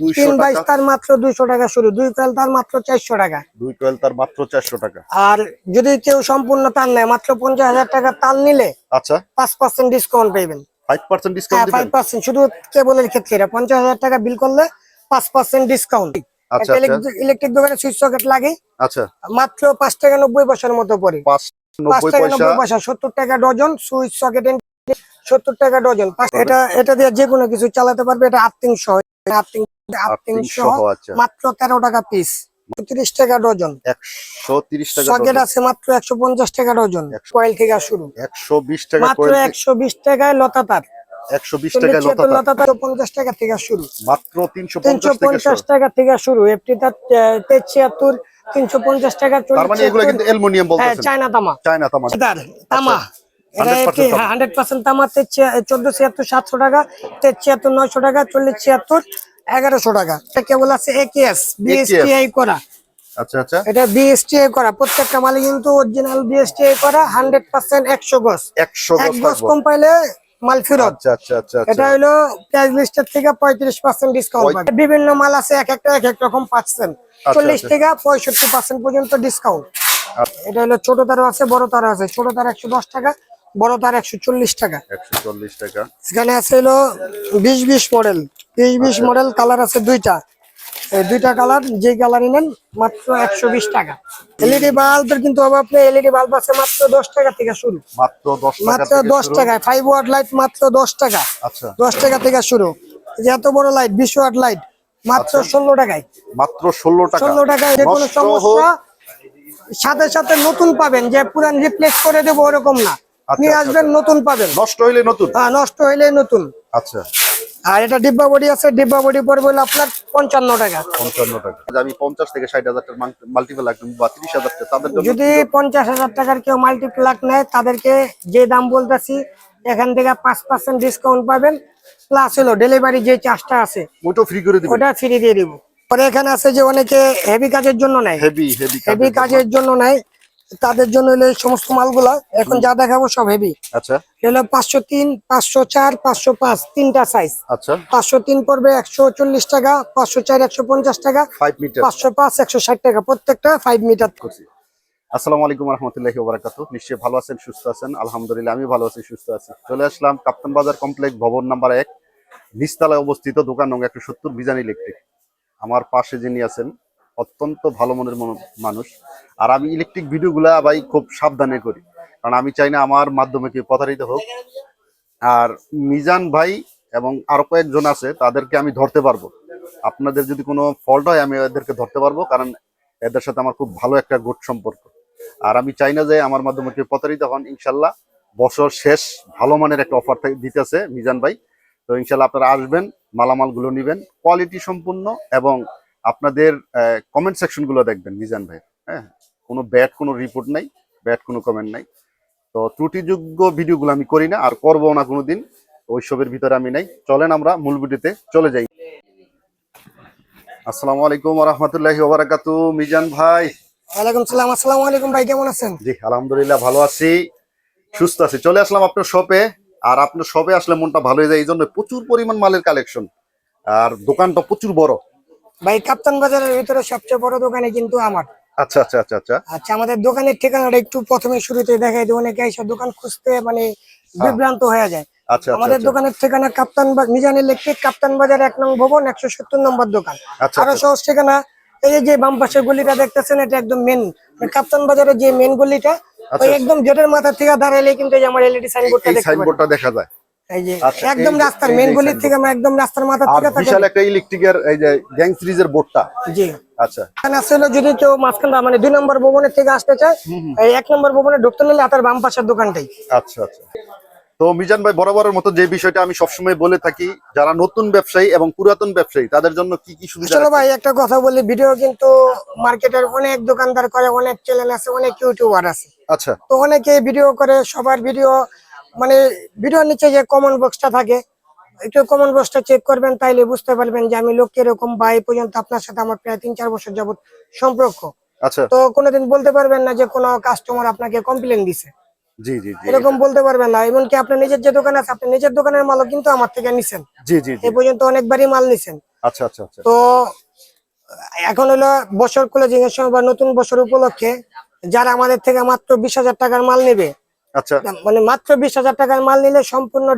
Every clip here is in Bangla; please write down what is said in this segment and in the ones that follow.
দুইশো তিন বাইশ তার মাত্র দুইশো টাকা শুরু দুই কয়েল তার মাত্র চারশো টাকা। দুই কোয়েল তার মাত্র চারশো টাকা। আর যদি কেউ সম্পূর্ণ তার নেয় মাত্র পঞ্চাশ হাজার টাকা তার নিলে আচ্ছা। পাঁচ পার্সেন্ট ডিসকাউন্ট পাইবেন। ফাইভ পার্সেন্ট হ্যাঁ ডিসকাউন্ট ফাইভ পার্সেন্ট শুধু কেবলের ক্ষেত্রে এটা। পঞ্চাশ হাজার টাকা বিল করলে পাঁচ পার্সেন্ট ডিসকাউন্ট আচ্ছা আচ্ছা। ইলেকট্রিক দোকানে সুইচ সকেট লাগে। আচ্ছা। মাত্র পাঁচ টাকা নব্বই পয়সার মতো পড়ে। পাঁচ নব্বই টাকা নব্বই পয়সা সত্তর টাকা ডজন সুইচ সকেট সত্তর টাকা ডজন। এটা এটা দিয়ে যে কোনো কিছু চালাতে পারবে এটা আর্থিং সহ আর্থিং সহ আচ্ছা। মাত্র তেরো টাকা পিস টাকা ডজন। টাকা সকেট আছে মাত্র একশো পঞ্চাশ টাকা ডজন। কয়েল থেকে শুরু। টাকা মাত্র কোয়েল একশো বিশ টাকায় লতা তার। টাকা লতা লতা তার। পঞ্চাশ টাকা থেকে শুরু। মাত্র থেকে শুরু। টাকা থেকে শুরু। এফটি তার টাকা মানে এগুলো কিন্তু অ্যালুমিনিয়াম হ্যাঁ চায়না তামা। চায়না তামা। তার। তামা। এটা 100% তামা। হান্ড্রেড পার্সেন্ট তামা তেজ চোদ্দ ছিয়াত্তর সাতশো টাকা ছিয়াত্তর নয়শো টাকা চল্লিশ ছিয়াত্তর এগারোশো টাকা। এটা কেবল আছে একেএস বিএসটিআই করা। আচ্ছা আচ্ছা। এটা বিএসটিআই করা। প্রত্যেকটা মালে কিন্তু অরিজিনাল বিএসটিআই করা হান্ড্রেড পার্সেন্ট একশো গজ। একশো এক গজ কম পাইলে মাল ফেরত। আচ্ছা আচ্ছা আচ্ছা আচ্ছা। এটা হলো প্রাইস লিস্টের থেকে পঁয়ত্রিশ পার্সেন্ট ডিসকাউন্ট পাবে। বিভিন্ন মাল আছে এক একটা এক এক রকম পাচ্ছেন। চল্লিশ আচ্ছা। থেকে পঁয়ষট্টি পার্সেন্ট পর্যন্ত ডিসকাউন্ট আচ্ছা। এটা হলো ছোট তারও আছে বড় তারও আছে। ছোট তার একশো দশ টাকা বড় তার একশো চল্লিশ টাকা। একশো চল্লিশ টাকা। সেখানে আছে হলো বিশ বিশ মডেল বিশ বিশ আচ্ছা। মডেল কালার আছে দুইটা। দুইটা কালার যে কালারই নেন মাত্র একশো বিশ টাকা। এলইডি বাল্বের কিন্তু নেই এলইডি বাল্ব আছে মাত্র দশ টাকা থেকে শুরু। মাত্র দশ মাত্র দশ। টাকায় ফাইভ ওয়াট লাইট মাত্র দশ টাকা। আচ্ছা। দশ টাকা থেকে শুরু। যে এত বড় লাইট বিশ ওয়াট লাইট মাত্র ষোলো টাকায়। মাত্র ষোলো টাকা। ষোলো টাকায় যে কোনো সমস্যা সাথে সাথে নতুন পাবেন যে পুরান রিপ্লেস করে দেবো ওরকম না। আচ্ছা, নিয়ে আচ্ছা, আসবেন নতুন পাবেন। নষ্ট হইলে নতুন? হ্যাঁ নষ্ট হইলে নতুন। আচ্ছা। আর এটা ডিব্বা বডি আছে ডিব্বা বডি পড়বে হলো আপনার পঞ্চান্ন টাকা। পঞ্চান্ন টাকা। আমি পঞ্চাশ থেকে ষাট হাজার টাকা মাল্টিপল বা তিরিশ হাজার টাকা তাদের যদি পঞ্চাশ হাজার টাকার কেউ মাল্টিপ্লাক নেয় তাদেরকে যে দাম বলতেছি এখান থেকে পাঁচ পার্সেন্ট ডিসকাউন্ট পাবেন। প্লাস হলো ডেলিভারি যে চার্জটা আছে ওইটাও ফ্রি করে দিবেন? ওটা ফ্রি দিয়ে দিব। পরে এখানে আছে যে অনেকে হেভি কাজের জন্য নেয়। হেভি হেভি হেভি কাজের জন্য নেয়। তাদের জন্য হলো সমস্ত মালগুলা। এখন যা দেখাবো সব হেভি আচ্ছা। হলো পাঁচশো তিন পাঁচশো চার পাঁচশো পাঁচ তিনটা সাইজ আচ্ছা। পাঁচশো তিন পড়বে একশো চল্লিশ টাকা পাঁচশো চার একশো পঞ্চাশ টাকা পাঁচশো পাঁচ একশো ষাট টাকা। প্রত্যেকটা ফাইভ মিটার আসসালামু আলাইকুম রহমতুল্লাহি ওবরাকাতু নিশ্চয়ই ভালো আছেন সুস্থ আছেন? আলহামদুলিল্লাহ আমি ভালো আছি সুস্থ আছি। চলে আসলাম কাপ্তান বাজার কমপ্লেক্স ভবন নাম্বার এক। নিচতলায় অবস্থিত দোকান নং একশো সত্তর বিজান ইলেকট্রিক। আমার পাশে যিনি আছেন অত্যন্ত ভালো মনের মন- মানুষ। আর আমি ইলেকট্রিক ভিডিওগুলা ভাই খুব সাবধানে করি। কারণ আমি চাই না আমার মাধ্যমে কেউ প্রতারিত হোক। আর মিজান ভাই এবং আরও কয়েকজন আছে, তাদেরকে আমি ধরতে পারব। আপনাদের যদি কোনো ফল্ট হয়, আমি এদেরকে ধরতে পারব, কারণ এদের সাথে আমার খুব ভালো একটা গোট সম্পর্ক। আর আমি চাই না যে আমার মাধ্যমে কেউ প্রতারিত হন, ইনশাল্লাহ। বছর শেষ, ভালো মানের একটা অফার দিতেছে মিজান ভাই। তো ইনশাল্লাহ আপনারা আসবেন, মালামালগুলো নেবেন। কোয়ালিটি সম্পূর্ণ এবং আপনাদের কমেন্ট সেকশনগুলো দেখবেন মিজান ভাই। হ্যাঁ? কোনো ব্যাড কোনো রিপোর্ট নাই ব্যাড কোনো কমেন্ট নাই। তো ত্রুটিযোগ্য ভিডিওগুলো আমি করি না আর করব না কোনোদিন। ওইসবের ভিতরে আমি নাই। চলেন আমরা মূল ভিডিওতে চলে যাই। আসসালামু আলাইকুম রহমতুল্লাহি ওবারাকাতু মিজান ভাই। ওয়ালাইকুম সালাম আসসালামু আলাইকুম ভাই কেমন আছেন? জি আলহামদুলিল্লাহ ভালো আছি সুস্থ আছি। চলে আসলাম আপনার শপে আর আপনার শপে আসলে মনটা ভালো হয়ে যায় এই জন্য প্রচুর পরিমাণ মালের কালেকশন আর দোকানটা প্রচুর বড়। ভাই কাপ্তান বাজারের ভিতরে সবচেয়ে বড় দোকানে কিন্তু আমার। আচ্ছা আচ্ছা আচ্ছা আচ্ছা। আচ্ছা আমাদের দোকানের ঠিকানাটা একটু প্রথমে শুরুতে দেখাই দিই। অনেকে এসে দোকান খুঁজতে মানে বিভ্রান্ত হয়ে যায়। আচ্ছা আচ্ছা আমাদের আচ্ছা। দোকানের ঠিকানা কাপ্তান বা- মিজান ইলেকট্রিক কাপ্তান বাজার এক নং ভবন একশো সত্তর নম্বর দোকান। আরও। সহজ ঠিকানা এই যে বাম পাশের গলিটা দেখতেছেন এটা একদম মেন কাপ্তান বাজারের যে মেন গলিটা ওই একদম গেটের মাথা থেকে দাঁড়াইলে কিন্তু আমার এলইডি সাইনবোর্ডটা দেখা যায়। এই যে আচ্ছা, একদম রাস্তার মেন গলির থেকে আমরা একদম রাস্তার মাথা থেকে থাকে বিশাল একটা ইলেকট্রিকের এই যে গ্যাং সিরিজের বোর্ডটা জি। আচ্ছা। এখানে আসলে যদি কেউ মাঝখানটা মানে দুই নম্বর ভবনের থেকে আসতে চায় এই এক নম্বর ভবনে ঢুকতে নিলে বাম পাশের দোকানটাই। আচ্ছা আচ্ছা। তো মিজান ভাই বরাবরের মতো যে বিষয়টা আমি সবসময় বলে থাকি যারা নতুন ব্যবসায়ী এবং পুরাতন ব্যবসায়ী তাদের জন্য কি কি সুবিধা চলো ভাই একটা কথা বলি ভিডিও কিন্তু মার্কেটের অনেক দোকানদার করে অনেক চ্যানেল আছে অনেক ইউটিউবার আছে। আচ্ছা। তো অনেকে ভিডিও করে সবার ভিডিও মানে ভিডিওর নিচে যে কমন বক্সটা থাকে একটু কমন বক্সটা চেক করবেন তাইলে বুঝতে পারবেন যে আমি লোক কীরকম বা এই পর্যন্ত আপনার সাথে আমার প্রায় তিন চার বছর যাবত সম্পর্ক। আচ্ছা। তো কোনোদিন বলতে পারবেন না যে কোনো কাস্টমার আপনাকে কমপ্লেন দিছে। জি জি জি। এরকম বলতে পারবেন না এমনকি আপনার নিজের যে দোকান আছে আপনি নিজের দোকানের মালও কিন্তু আমার থেকে নিছেন। জি জি জি। এই পর্যন্ত অনেকবারই মাল নিছেন। আচ্ছা আচ্ছা আচ্ছা। তো এখন হলো বছর ক্লোজিং এর সময় বা নতুন বছর উপলক্ষে যারা আমাদের থেকে মাত্র বিশ হাজার টাকার মাল নেবে আচ্ছা। মানে মাত্র বিশ হাজার টাকার মাল নিলে সম্পূর্ণ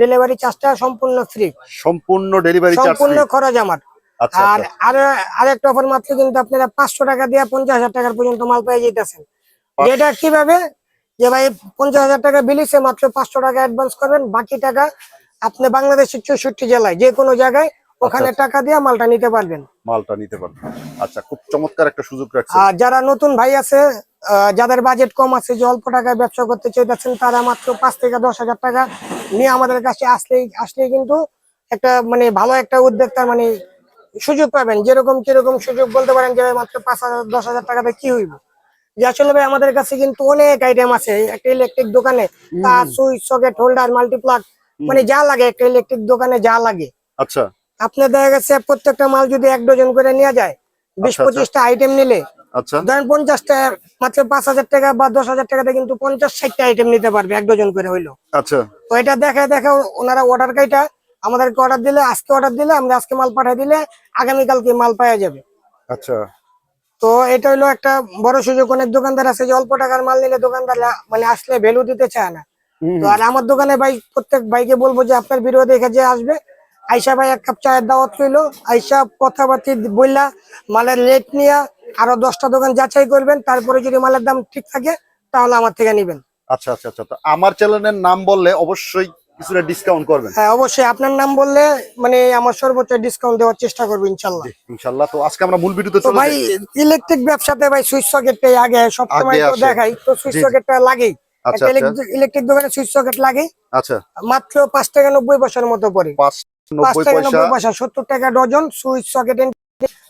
ডেলিভারি চার্জটা সম্পূর্ণ ফ্রি সম্পূর্ণ ডেলিভারি সম্পূর্ণ খরচ আমার। আচ্ছা আর আচ্ছা। আর আরেকটা অফার মাত্র কিন্তু আপনারা পাঁচশো টাকা দিয়ে পঞ্চাশ হাজার টাকার পর্যন্ত মাল পেয়ে যেতেছেন। যেটা কীভাবে? যে ভাই পঞ্চাশ হাজার টাকা বিলিছে মাত্র পাঁচশো টাকা অ্যাডভান্স করবেন বাকি টাকা আপনি বাংলাদেশের চৌষট্টি জেলায় যে কোনো জায়গায় ওখানে আচ্ছা। টাকা দিয়ে মালটা নিতে পারবেন। মালটা নিতে পারবেন। আচ্ছা খুব চমৎকার একটা সুযোগ রাখছে আর যারা নতুন ভাই আছে যাদের বাজেট কম আছে যে অল্প টাকায় ব্যবসা করতে চাইতেছেন তারা মাত্র পাঁচ থেকে দশ হাজার টাকা নিয়ে আমাদের কাছে আসলেই আসলেই কিন্তু একটা মানে ভালো একটা উদ্যোক্তার মানে সুযোগ পাবেন। যেরকম কীরকম সুযোগ বলতে পারেন যে মাত্র পাঁচ হাজার দশ হাজার টাকাতে কি হইব? যে আসলে ভাই আমাদের কাছে কিন্তু অনেক আইটেম আছে। একটা ইলেকট্রিক দোকানে তার সুইচ সকেট হোল্ডার মাল্টিপ্লাগ মানে যা লাগে একটা ইলেকট্রিক দোকানে যা লাগে। আচ্ছা। আপনার দেখা গেছে প্রত্যেকটা মাল যদি এক ডজন করে নেওয়া যায় বিশ আচ্ছা, আচ্ছা। পঁচিশটা আইটেম নিলে আচ্ছা। ধরেন পঞ্চাশটা মাত্র পাঁচ হাজার টাকা বা দশ হাজার টাকাতে কিন্তু পঞ্চাশ ষাটটা আইটেম নিতে পারবে এক ডজন করে হইল। আচ্ছা। তো এটা দেখে দেখে ওনারা অর্ডার কাইটা আমাদেরকে অর্ডার দিলে আজকে অর্ডার দিলে আমরা আজকে মাল পাঠিয়ে দিলে আগামীকালকে মাল পাওয়া যাবে। আচ্ছা। তো এটা হলো একটা বড় সুযোগ অনেক দোকানদার আছে যে অল্প টাকার মাল নিলে দোকানদার মানে আসলে ভ্যালু দিতে চায় না। তো আর আমার দোকানে ভাই প্রত্যেক ভাইকে বলব যে আপনার ভিডিও দেখে যে আসবে আইসা ভাই এক কাপ চায়ের দাওয়াত রইল। আইসা কথাবার্তি বললা মালের রেট নিয়া আরও দশটা দোকান যাচাই করবেন তারপরে যদি মালের দাম ঠিক থাকে তাহলে আমার থেকে নিবেন। আচ্ছা আচ্ছা আচ্ছা। তো আমার চ্যানেলের নাম বললে অবশ্যই কিছুটা ডিসকাউন্ট করবেন। হ্যাঁ অবশ্যই আপনার নাম বললে মানে আমার সর্বোচ্চ ডিসকাউন্ট দেওয়ার চেষ্টা করব তো আজকে আমরা মূল ভিডিওতে চলে ভাই ইলেকট্রিক ব্যবসাতে ভাই সুইচ সকেটটাই আগে তো দেখাই তো সুইচ। সকেটটা লাগেই। আচ্ছা একটা আচ্ছা। ইলেকট্রিক দোকানে সুইচ সকেট লাগে। আচ্ছা। মাত্র পাঁচ টাকা নব্বই পয়সার মতো পড়ে পাঁচ পাঁচ টাকা নব্বই পয়সা সত্তর টাকা ডজন সুইচ সকেট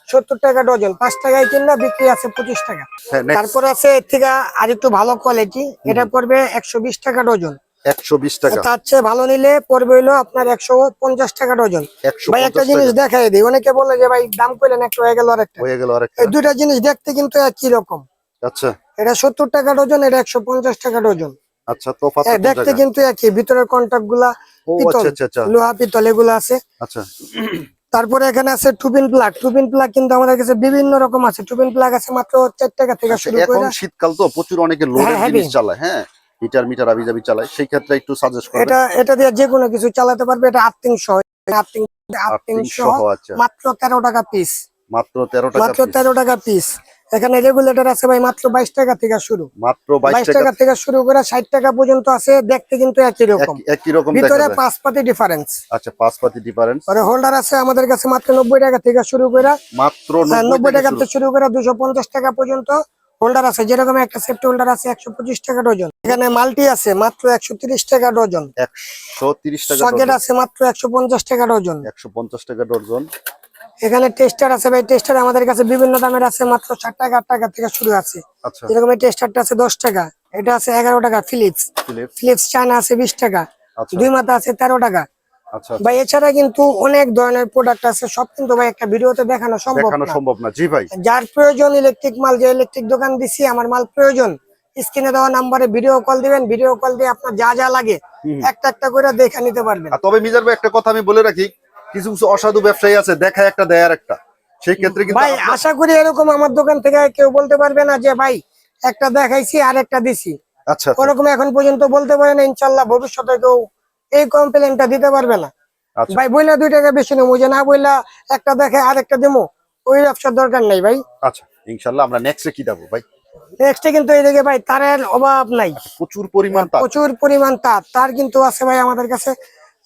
সত্তর টাকা ডজন পাঁচ টাকায় কিনলে বিক্রি আছে পঁচিশ টাকা। হ্যাঁ তারপর আছে এর থেকে আর একটু ভালো কোয়ালিটি এটা পড়বে একশো টাকা ডজন। একশো বিশ টাকা। তার চেয়ে ভালো নিলে পড়বে হইল আপনার একশো পঞ্চাশ টাকা ডজন। ভাই একটা জিনিস দেখাই দিই অনেকে বলে যে ভাই দাম করলেন একটা হয়ে গেল আরেকটা। হয়ে গেল আরেকটা। দুইটা জিনিস দেখতে কিন্তু একই রকম। আচ্ছা। এটা সত্তর টাকা ডজন এটা একশো পঞ্চাশ টাকা ডজন। আচ্ছা হ্যাঁ, দেখতে কিন্তু একই ভিতরের কন্ট্যাক্টগুলা পিতল। আচ্ছা আচ্ছা আচ্ছা। লোহা পিতল এগুলো আছে। আচ্ছা। তারপরে এখানে আছে টুপিন প্লাগ টুপিন প্লাগ কিন্তু আমাদের কাছে বিভিন্ন রকম আছে। টুপিন প্লাগ আছে মাত্র চার টাকা থেকে শুরু এখন করে। শীতকাল তো প্রচুর অনেকে লোডের হ্যাঁ, জিনিস চালায় হ্যাঁ? মিটার মিটার আবি যাবি চালায়। সেই ক্ষেত্রে একটু সাজেস্ট করবেন। এটা এটা দিয়ে যে কোনো কিছু চালাতে পারবে। এটা আর্থিং সহ আর্থিং আর্থিং সহ মাত্র তেরো টাকা পিস মাত্র তেরো টাকা মাত্র piece। তেরো টাকা পিস এখানে রেগুলেটর আছে ভাই মাত্র বাইশ টাকা থেকে শুরু। মাত্র বাইশ টাকা থেকে শুরু করে ষাট টাকা পর্যন্ত আছে দেখতে কিন্তু একই রকম। একই রকম ভিতরে পাঁচ পাতি ডিফারেন্স আচ্ছা পাঁচ পাতি ডিফারেন্স পরে হোল্ডার আছে আমাদের কাছে মাত্র নব্বই টাকা থেকে শুরু করে। মাত্র হ্যাঁ, নব্বই টাকা থেকে শুরু করে দুশো পঞ্চাশ টাকা পর্যন্ত হোল্ডার আছে। যেরকম একটা সেফটি হোল্ডার আছে একশো পঁচিশ টাকা ডজন এখানে মাল্টি আছে মাত্র একশো তিরিশ টাকা ডজন একশো তিরিশ টাকা সকেট আছে মাত্র একশো পঞ্চাশ টাকা ডজন একশো পঞ্চাশ টাকা ডর্জন এখানে টেস্টার আছে ভাই। টেস্টার আমাদের কাছে বিভিন্ন দামের আছে মাত্র ষাট টাকা আট টাকা থেকে শুরু আছে। আচ্ছা। যেরকম এই টেস্টারটা আছে দশ টাকা। এটা আছে এগারো টাকা ফিলিপস ফিলিপস চায়না আছে বিশ টাকা। আচ্ছা। দুই মাথা আছে তেরো টাকা। আচ্ছা। ভাই এছাড়া কিন্তু অনেক ধরনের প্রোডাক্ট আছে সব কিন্তু ভাই একটা ভিডিওতে দেখানো সম্ভব দেখানো না। সম্ভব না। জি ভাই। যার প্রয়োজন ইলেকট্রিক মাল যে ইলেকট্রিক দোকান দিছি আমার মাল প্রয়োজন স্ক্রিনে দেওয়া নাম্বারে ভিডিও কল দিবেন। ভিডিও কল দিয়ে আপনার যা যা লাগে একটা একটা করে দেখে নিতে পারবেন। তবে মিজার ভাই একটা কথা আমি বলে রাখি কিছু কিছু অসাধু ব্যবসায়ী আছে দেখায় একটা দেয়ার একটা সেই ক্ষেত্রে কিন্তু ভাই আশা করি এরকম আমার দোকান থেকে কেউ বলতে পারবে না যে ভাই একটা দেখাইছি আর একটা দিছি। আচ্ছা আচ্ছা, ওরকম এখন পর্যন্ত বলতে পারে না ইনশাল্লাহ ভবিষ্যতে কেউ এই কমপ্লেনটা দিতে পারবে না। আচ্ছা। ভাই বইলা দুই টাকা বেশি নেব যে না বইলা একটা দেখে আর একটা দেবো ওই ব্যবসার দরকার নেই ভাই। আচ্ছা ইনশাল্লাহ আমরা নেক্সটে কি দেবো ভাই? নেক্সটে কিন্তু এইদিকে ভাই তারের অভাব নাই। প্রচুর পরিমাণ প্রচুর পরিমাণ তার তার কিন্তু আছে ভাই আমাদের কাছে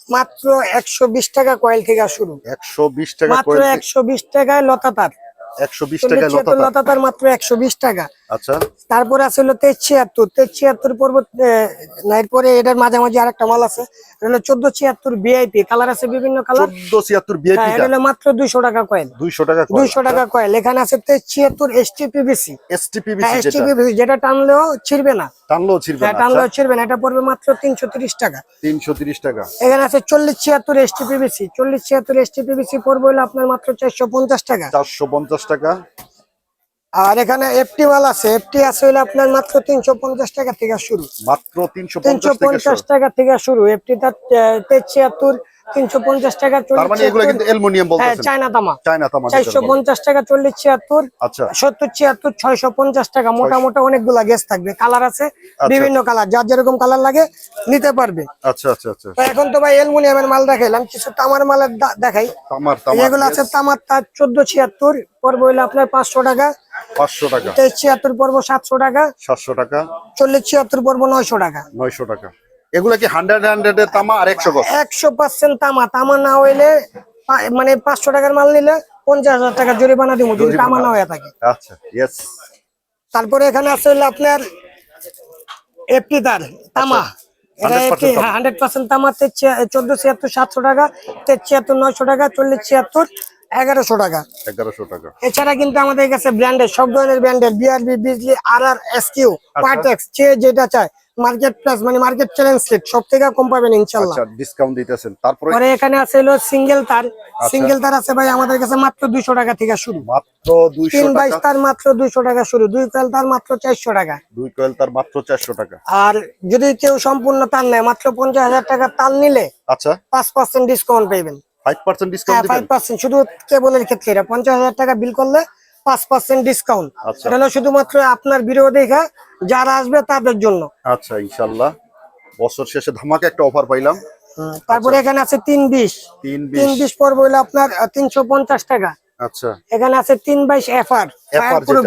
মাত্র একশো বিশ টাকা কয়েল থেকে শুরু। একশো বিশ টাকা মাত্র একশো বিশ টাকায় লতা তার একশো বিশ টাকা চল্লিশ লতা ছিয়াত্তর তার। লতা তার মাত্র একশো বিশ টাকা। আচ্ছা। তারপর আছে হলো এটার মাঝামাঝি আরেকটা মাল আছে। এটা হলো চোদ্দ ছিয়াত্তর ভিআইপি কালার আছে বিভিন্ন কালার চোদ্দ ছিয়াত্তর হ্যাঁ এটা হলো মাত্র টাকা কয়েল টাকা কয়েল এখানে আছে এসটিপিবিসি এসটিপিবিসি হ্যাঁ যেটা। এসটিপিবিসি যেটা টানলেও ছিড়বে না। টানলেও ছিড়বে হ্যাঁ না। টানলেও ছিড়বে না। এটা পড়বে মাত্র তিনশো তিরিশ টাকা। তিনশো তিরিশ টাকা। এখানে আছে এসটিপিবিসি এসটিপিবিসি পড়বে হলো আপনার মাত্র চারশো পঞ্চাশ টাকা। চারশো পঞ্চাশ টাকা। আর এখানে এফটি মাল আছে। এফটি আছে হলো আপনার মাত্র তিনশো পঞ্চাশ টাকা থেকে শুরু। মাত্র তিনশো তিনশো পঞ্চাশ থেকে পঞ্চাশ শুরু। টাকা থেকে শুরু। এফটি তার তেইশ ছিয়াত্তর তিনশো পঞ্চাশ টাকা তার মানে এগুলো কিন্তু অ্যালুমিনিয়াম হ্যাঁ চায়না তামা। চায়না তামা যেটা চারশো বলে। পঞ্চাশ টাকা চল্লিশ ছিয়াত্তর। আচ্ছা। সত্তর ছিয়াত্তর ছয়শো পঞ্চাশ টাকা। মোটামুটি অনেকগুলা গ্যাস থাকবে। কালার আছে আচ্ছা। বিভিন্ন কালার যার যেরকম কালার লাগে নিতে পারবে। আচ্ছা আচ্ছা আচ্ছা। তো এখন তো ভাই অ্যালুমিনিয়ামের মাল দেখাইলাম। কিছু তামার মালের দা- দেখাই। তামার তামার এগুলো আছে তামার তার চোদ্দ ছিয়াত্তর। পর্ব হইল আপনার পাঁচশো টাকা। পাঁচশো টাকা। ছিয়াত্তর পর্ব সাতশো টাকা। সাতশো টাকা। চল্লিশ ছিয়াত্তর পর্ব নয়শো টাকা। নয়শো টাকা। এগুলা কি হান্ড্রেড হান্ড্রেডের তামা আর একশো একশো পার্সেন্ট তামা। তামা না হইলে মানে পাঁচশো টাকার মাল নিলে পঞ্চাশ হাজার টাকা জরিমানা দিব যদি তামা না হয়ে থাকে। আচ্ছা ইয়েস তারপরে এখানে আছে হলো আপনার এফটি তার তামা। এটা 100% এফটি তামা। হান্ড্রেড পার্সেন্ট তামা চোদ্দ ছিয়াত্তর সাতশো টাকা ছিয়াত্তর নয়শো টাকা চল্লিশ ছিয়াত্তর এগারোশো টাকা। এগারোশো টাকা। এছাড়া কিন্তু আমাদের কাছে ব্র্যান্ডের সব ধরনের ব্র্যান্ডের বিআরবি বিজলি আর আর এস কিউ পার্টেক্স যে যেটা চায় মার্কেট প্লাস মানে মার্কেট চ্যালেঞ্জ সেট সব থেকে কম পাবেন ইনশাল্লাহ। আচ্ছা ডিসকাউন্ট দিতেছেন। তারপরে পরে এখানে আছে হলো সিঙ্গেল তার। আচ্ছা। সিঙ্গেল তার আছে ভাই আমাদের কাছে মাত্র দুইশো টাকা থেকে শুরু। মাত্র দুইশো তিন বাইশ তার মাত্র দুইশো টাকা শুরু। দুই কয়েল তার মাত্র চারশো টাকা। দুই কয়েল তার মাত্র চারশো টাকা। আর যদি কেউ সম্পূর্ণ তার নেয় মাত্র পঞ্চাশ হাজার টাকা তার নিলে আচ্ছা। পাঁচ পার্সেন্ট ডিসকাউন্ট পাইবেন। ফাইভ পার্সেন্ট হ্যাঁ ডিসকাউন্ট ফাইভ দিবেন পার্সেন্ট শুধু কেবলের ক্ষেত্রে। এটা পঞ্চাশ হাজার টাকা বিল করলে পাঁচ পার্সেন্ট ডিসকাউন্ট আচ্ছা। এটা হলো শুধুমাত্র আপনার ভিডিও দেখা যারা আসবে তাদের জন্য। আচ্ছা ইনশাল্লাহ বছর শেষে ধামাকে একটা অফার পাইলাম। তারপরে এখানে আছে তিন বিশ। তিন বিশ। পর্ব হলো আপনার তিনশো পঞ্চাশ টাকা। আচ্ছা। এখানে আছে তিন বাইশ এফআর।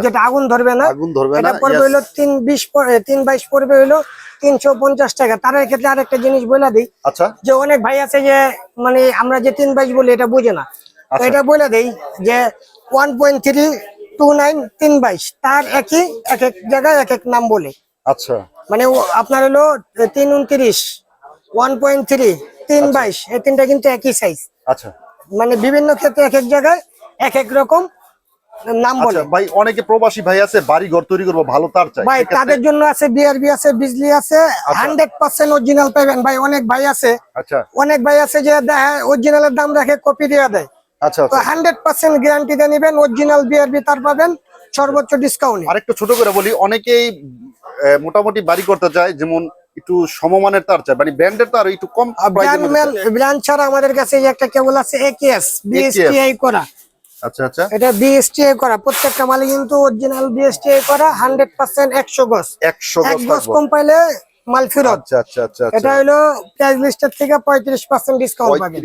যেটা। আগুন ধরবে না। আগুন ধরবে না পড়বে yes। তিন বিশ পর- তিন বাইশ পড়বে হলো তিনশো পঞ্চাশ টাকা। তার ক্ষেত্রে আরেকটা জিনিস বলে দিই। আচ্ছা। যে অনেক ভাই আছে যে মানে আমরা যে তিন বাইশ বলি এটা বুঝে না। আচ্ছা। এটা বলে দেই যে one point three two nine তিন বাইশ তার একই এক এক জায়গায় এক এক নাম বলে। আচ্ছা। মানে আপনার হলো তিন উনত্রিশ ওয়ান পয়েন্ট থ্রি তিন বাইশ এই তিনটা কিন্তু একই সাইজ আচ্ছা। মানে বিভিন্ন ক্ষেত্রে এক এক জায়গায় এক এক রকম নাম বলে। আচ্ছা ভাই অনেকে প্রবাসী ভাই আছে বাড়ি ঘর তৈরি করব ভালো তার চাই। ভাই তাদের জন্য আছে বিআরবি আছে বিজলি আছে হান্ড্রেড পার্সেন্ট অরিজিনাল পাবেন। ভাই অনেক ভাই আছে। আচ্ছা। অনেক ভাই আছে যে দেখে অরিজিনালের দাম রাখে কপি দিয়ে দেয়। আচ্ছা হান্ড্রেড পার্সেন্ট নেবেন অরিজিনাল বিআরবি তার পাবেন সর্বোচ্চ ডিসকাউন্টে আরেকটু ছোট করে বলি অনেকেই মোটামুটি বাড়ি করতে চায় যেমন একটু সমমানের তার চায় মানে ব্র্যান্ডের একটু কম ব্র্যান্ড ছাড়া আমাদের কাছে এই একটা কেবল আছে একেএস বিএসটিআই করা। আচ্ছা আচ্ছা। এটা বিএসটিআই করা প্রত্যেকটা মালে কিন্তু অরিজিনাল বিএসটিআই করা গজ। গজ কম পাইলে মাল ফেরত। আচ্ছা আচ্ছা আচ্ছা এটা হলো প্রাইস লিস্টের থেকে পঁয়ত্রিশ পার্সেন্ট ডিসকাউন্ট পাবেন।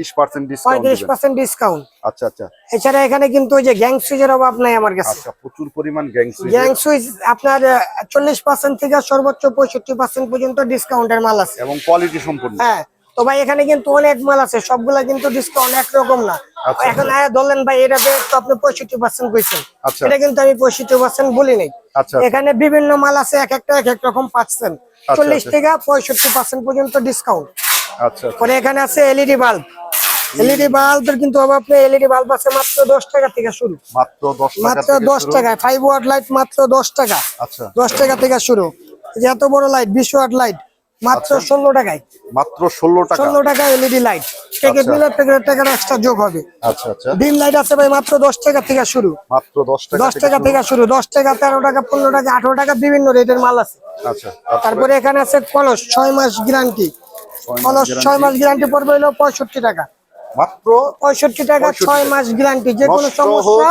ডিসকাউন্ট আচ্ছা আচ্ছা। এছাড়া এখানে কিন্তু ওই যে গ্যাং সুইচের অভাব নাই আমার কাছে। আচ্ছা প্রচুর পরিমাণ গ্যাং গ্যাং সুইচ আপনার চল্লিশ পার্সেন্ট থেকে সর্বোচ্চ পঁয়ষট্টি পার্সেন্ট পর্যন্ত ডিসকাউন্টের মাল আছে। এবং কোয়ালিটি সম্পূর্ণ হ্যাঁ তো ভাই এখানে কিন্তু অনেক মাল আছে। সবগুলা কিন্তু ডিসকাউন্ট একরকম না। এখন আয়া ধরলেন ভাই এটা তো আপনি পঁয়ষট্টি পার্সেন্ট কইছেন। আচ্ছা। এটা কিন্তু আমি পঁয়ষট্টি পার্সেন্ট বলি নাই। আচ্ছা এখানে বিভিন্ন মাল আছে এক একটা এক এক রকম পাচ্ছেন। চল্লিশ আচ্ছা। থেকে পঁয়ষট্টি পার্সেন্ট পর্যন্ত ডিসকাউন্ট আচ্ছা আচ্ছা। পরে এখানে আছে এলইডি বাল্ব এলইডি বাল্বের কিন্তু অভাব নেই। এলইডি বাল্ব আছে মাত্র দশ টাকা থেকে শুরু। মাত্র দশ টাকা মাত্র দশ টাকায় ফাইভ ওয়াট লাইট মাত্র দশ টাকা। আচ্ছা। দশ টাকা থেকে শুরু। এত বড় লাইট বিশ ওয়াট লাইট মাত্র ষোলো টাকায়। মাত্র ষোলো টাকা। ষোলো টাকা এলইডি লাইট প্যাকেট আচ্ছা। নিলে প্যাকেটের টাকার এক্সট্রা যোগ হবে। আচ্ছা আচ্ছা। ডিম লাইট আছে ভাই মাত্র দশ টাকা থেকে শুরু। মাত্র দশ টাকা দশ টাকা। থেকে শুরু। দশ টাকা তেরো টাকা পনেরো টাকা আঠারো টাকা বিভিন্ন রেটের মাল আছে। আচ্ছা তারপরে তারপরে এখানে আছে কলস ছয় মাস গ্যারান্টি কলস। ছয় মাস গ্যারান্টি পড়বে হলো পঁয়ষট্টি টাকা। মাত্র পঁয়ষট্টি টাকা 65 ছয় মাস গ্যারান্টি যে কোনো সমস্যা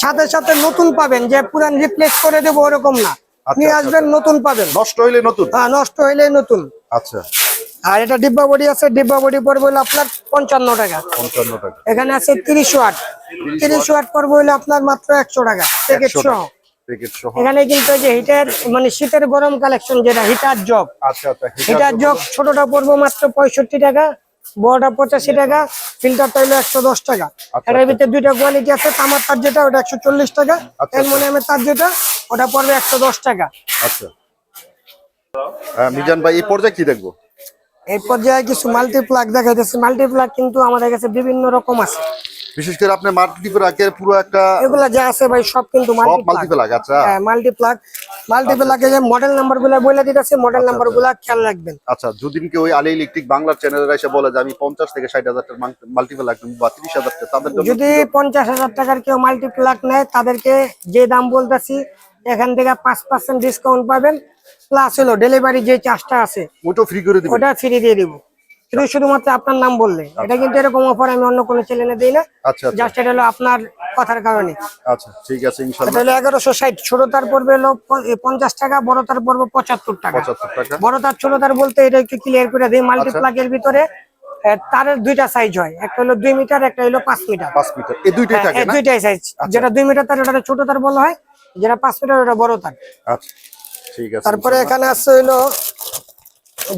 সাথে সাথে নতুন পাবেন। যে পুরান রিপ্লেস করে দেবো ওরকম না। আচ্ছা, নিয়ে আচ্ছা, আসবেন নতুন পাবেন। নষ্ট হইলে নতুন? হ্যাঁ নষ্ট হইলে নতুন। আচ্ছা। আর এটা ডিব্বা বডি আছে ডিব্বা বডি পড়বে হলো আপনার পঞ্চান্ন টাকা। পঞ্চান্ন টাকা। এখানে আছে তিরিশ ওয়াট। তিরিশ ওয়াট। পড়বে হলো আপনার মাত্র একশো টাকা প্যাকেট সহ। এখানে কিন্তু যে হিটার মানে শীতের গরম কালেকশন যেটা হিটার জগ। আচ্ছা আচ্ছা হিটার জগ। ছোটটা পড়ব মাত্র পঁয়ষট্টি টাকা বড়টা পঁচাশি টাকা ফিল্টার ফিল্টারটা হলো একশো দশ টাকা। আচ্ছা, এটার ভিতরে দুইটা কোয়ালিটি আছে তামার তার যেটা ওটা একশো চল্লিশ টাকা। আচ্ছা। অ্যালমোনিয়ামের তার যেটা ওটা পড়বে একশো দশ টাকা। আচ্ছা। আহ, মিজান ভাই এই পর্যায়ে কি দেখব? এই পর্যায়ে কিছু মাল্টিপ্লাগ দেখাইতেছে। মাল্টিপ্লাক কিন্তু আমাদের কাছে বিভিন্ন রকম আছে। বিশেষ করে আপনার মাল্টিপ্লাকের পুরো একটা এগুলা যা আছে ভাই সব কিন্তু মাল্টিপ্লাগ আচ্ছা। হ্যাঁ মাল্টিপ্লাগ মাল্টিপ্লাগে যে মডেল নাম্বারগুলা বলে দিতেছে মডেল নাম্বারগুলা খেয়াল রাখবেন। আচ্ছা যদি কেউ ওই আলী ইলেকট্রিক বাংলার চ্যানেলে এসে বলে যে আমি পঞ্চাশ থেকে ষাট হাজার টাকা মাল্টিপ্লাক বা তিরিশ হাজার টাকা তাদের জন্য যদি পঞ্চাশ হাজার টাকার কেউ মাল্টিপ্লাক নেয় তাদেরকে যে দাম বলতেছি এখান থেকে পাঁচ পার্সেন্ট ডিসকাউন্ট পাবেন। প্লাস হলো ডেলিভারি যে চার্জটা আছে ওটা ফ্রি করে দিব ওটা ফ্রি দিয়ে দিব। শুধু শুধুমাত্র আপনার নাম বললে। এটা কিন্তু এরকম অফার আমি অন্য কোনো চ্যানেলে দিই না। আচ্ছা আচ্ছা। জাস্ট এটা হলো আপনার কথার কারণে। আচ্ছা ঠিক আছে এটা ইনশাল্লাহ হলো এগারোশো ছোট তার পড়বে হলো প- এ পঞ্চাশ টাকা বড় তার পড়বে পঁচাত্তর টাকা। পঁচাত্তর টাকা। বড় তার ছোট তার বলতে এটা একটু ক্লিয়ার করে দিই মাল্টিপ্লাগের ভিতরে তারের দুইটা সাইজ হয়। একটা হলো দুই মিটার একটা হলো পাঁচ মিটার পাঁচ মিটার এই দুইটাই হ্যাঁ, থাকে না? দুইটাই সাইজ যেটা দুই মিটার তার ওটা ছোট তার বলা হয় যেটা পাঁচ মিটার ওটা বড় তার আচ্ছা ঠিক আছে তারপরে এখানে আসছে হইল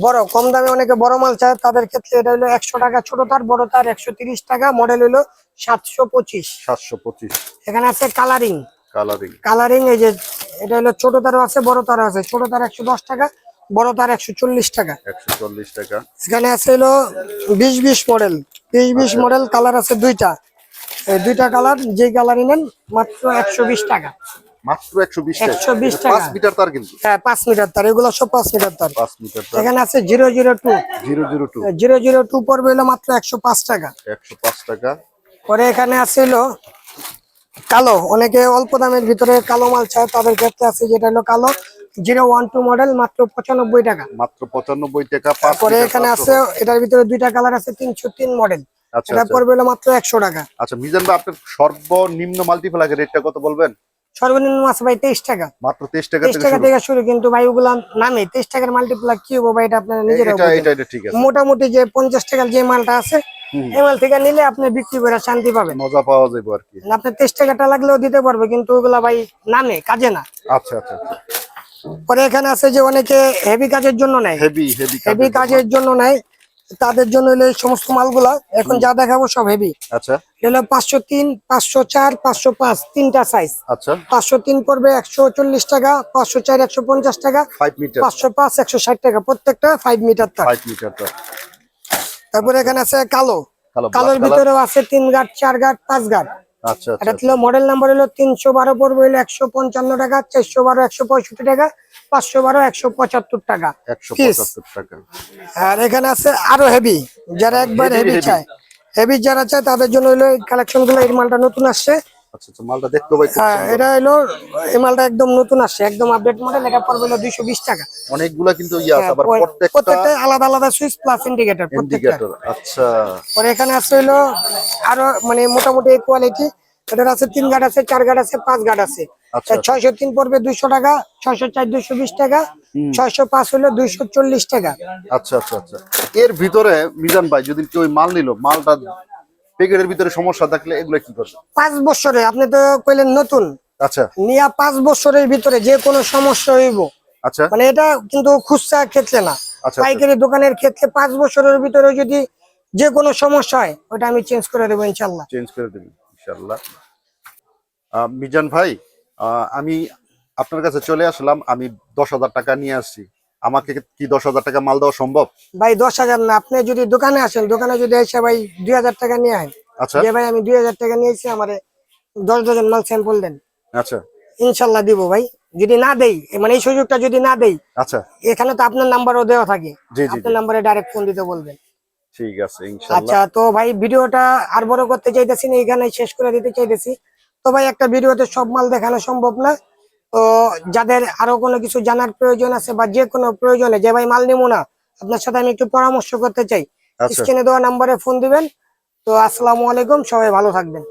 বড় কম দামে অনেকে বড় মাল চায় তাদের ক্ষেত্রে এটা হলো একশো টাকা ছোট তার বড় তার একশো তিরিশ টাকা মডেল হলো সাতশো পঁচিশ। সাতশো পঁচিশ। এখানে আছে কালারিং কালারিং কালারিং এই যে এটা হলো ছোট তারও আছে বড় তারও আছে ছোট তার একশো দশ টাকা বড় তার একশো চল্লিশ টাকা। একশো চল্লিশ টাকা। এখানে আছে হলো বিশ বিশ মডেল বিশ বিশ মডেল কালার আছে দুইটা। দুইটা কালার যে কালারই নেন মাত্র একশো বিশ টাকা। মাত্র একশো বিশ টাকা। 120 টাকা। পাঁচ মিটার তার কিন্তু। হ্যাঁ মিটার তার। এগুলো সব তার। তার। এখানে আছে পড়বে হলো মাত্র একশো পাঁচ টাকা। একশো পাঁচ টাকা। পরে এখানে আছে হলো কালো। অনেকে অল্প দামের ভিতরে কালো মাল চায় তাদের ক্ষেত্রে আছে যেটা হলো কালো। জিরো ওয়ান টু মডেল মাত্র পঁচানব্বই টাকা। মাত্র পঁচানব্বই টাকা পাঁচ পরে এখানে আছে এটার ভিতরে দুইটা কালার আছে তিনশো তিন মডেল। আচ্ছা এটা আচ্ছা। পড়বে মাত্র একশো টাকা। আচ্ছা মিজান ভাই আপনার সর্বনিম্ন মাল্টিপ্লাগের রেটটা কত বলবেন? সর্বনিম্ন আছে ভাই তেইশ টাকা। মাত্র তেইশ টাকা তেইশ টাকা শুরু। থেকে শুরু কিন্তু ভাই ওগুলা নামে। তেইশ টাকার মাল্টিপ্লাক কি হব ভাই এটা আপনারা নিজেরা মোটামুটি যে পঞ্চাশ টাকার যে মালটা আছে এই মাল থেকে নিলে আপনি বিক্রি করে শান্তি পাবেন। মজা পাওয়া যাবে আর কি। আপনার তেইশ টাকাটা লাগলেও দিতে পারবে কিন্তু ওগুলা ভাই নামে কাজে না। আচ্ছা আচ্ছা। পরে এখানে আছে যে অনেকে হেভি কাজের জন্য নেয়। হেভি হেভি হেভি কাজের জন্য নেয়। তাদের জন্য হলো এই সমস্ত মালগুলা। এখন যা দেখাবো সব হেভি আচ্ছা। হলো পাঁচশো তিন পাঁচশো চার পাঁচশো পাঁচ তিনটা সাইজ আচ্ছা। পাঁচশো তিন পড়বে একশো চল্লিশ টাকা পাঁচশো চার একশো পঞ্চাশ টাকা পাঁচশো পাঁচ একশো ষাট টাকা। প্রত্যেকটা ফাইভ মিটার তার তারপরে এখানে আছে কালো। কালো কালোর ভিতরে ভিতরেও আছে তিন গাট চার গাট পাঁচ গাঁট। আচ্ছা আচ্ছা এটা ছিল মডেল নাম্বার হলো তিনশো বারো পড়বে হলো একশো পঞ্চান্ন টাকা চারশো বারো একশো পঁয়ষট্টি টাকা পাঁচশো বারো একশো পঁচাত্তর টাকা। আর এখানে আছে আরও হেভি যারা একবার হেভি চায়। হেভি যারা চায় তাদের জন্য হলো কালেকশনগুলো এই মালটা নতুন আসছে। আচ্ছা আচ্ছা মালটা দেখতে পাই হ্যাঁ, এটা হলো এই মালটা একদম নতুন আসছে একদম আপডেট মডেল এটা পড়বে হলো দুইশো বিশ টাকা। অনেকগুলা কিন্তু ইয়ে আছে হ্যাঁ, আবার প্রত্যেকটা প্রত্যেকটা আলাদা আলাদা সুইচ প্লাস ইন্ডিকেটর ইন্ডিকেটর আচ্ছা। পরে এখানে আছে হলো আরও মানে মোটামুটি এই কোয়ালিটি এটার আছে তিন গাট আছে চার গাট আছে পাঁচ গাট আছে। ছয়শো তিন পড়বে দুইশো টাকা ছয়শো চার দুইশো বিশ টাকা ছয়শো পাঁচ হলো দুইশো চল্লিশ টাকা। আচ্ছা আচ্ছা আচ্ছা। এর ভিতরে মিজান ভাই যদি কেউ মাল নিল মালটা প্যাকেটের ভিতরে সমস্যা থাকলে এগুলো কি করবে? পাঁচ বছরে আপনি তো কইলেন নতুন। আচ্ছা। নিয়া পাঁচ বছরের ভিতরে যে কোনো সমস্যা হইব। আচ্ছা। মানে এটা কিন্তু খুচরা ক্ষেত্রে না। আচ্ছা। পাইকারি দোকানের ক্ষেত্রে পাঁচ বছরের ভিতরে যদি যে কোনো সমস্যা হয় ওটা আমি চেঞ্জ করে দেবো ইনশাল্লাহ চেঞ্জ করে দেবেন ইনশাল্লাহ মিজান ভাই আমি আপনার কাছে চলে আসলাম আমি দশ হাজার টাকা নিয়ে আসছি। আমাকে কি দশ হাজার টাকা মাল দেওয়া সম্ভব? ভাই দশ হাজার না আপনি যদি দোকানে আসেন দোকানে যদি এসে ভাই দুই হাজার টাকা নিয়ে আয়। আচ্ছা। ভাই আমি দুই হাজার টাকা নিয়েছি আমার দশ ডজন মাল স্যাম্পল দেন। আচ্ছা। ইনশাল্লাহ দিব ভাই। যদি না দেই মানে এই সুযোগটা যদি না দেই আচ্ছা। এখানে তো আপনার নাম্বারও দেওয়া থাকে। আপনার নাম্বারে ডাইরেক্ট ফোন দিতে বলবেন। ঠিক আছে আচ্ছা তো ভাই ভিডিওটা আর বড় করতে চাইতেছি না এখানে শেষ করে দিতে চাইতেছি। তো ভাই একটা ভিডিওতে সব মাল দেখানো সম্ভব না। তো যাদের আরও কোনো কিছু জানার প্রয়োজন আছে বা যে কোনো প্রয়োজনে যে ভাই মাল নেব না আপনার সাথে আমি একটু পরামর্শ করতে চাই। আচ্ছা। স্ক্রিনে দেওয়া নাম্বারে ফোন দিবেন। তো আসসালামু আলাইকুম সবাই ভালো থাকবেন।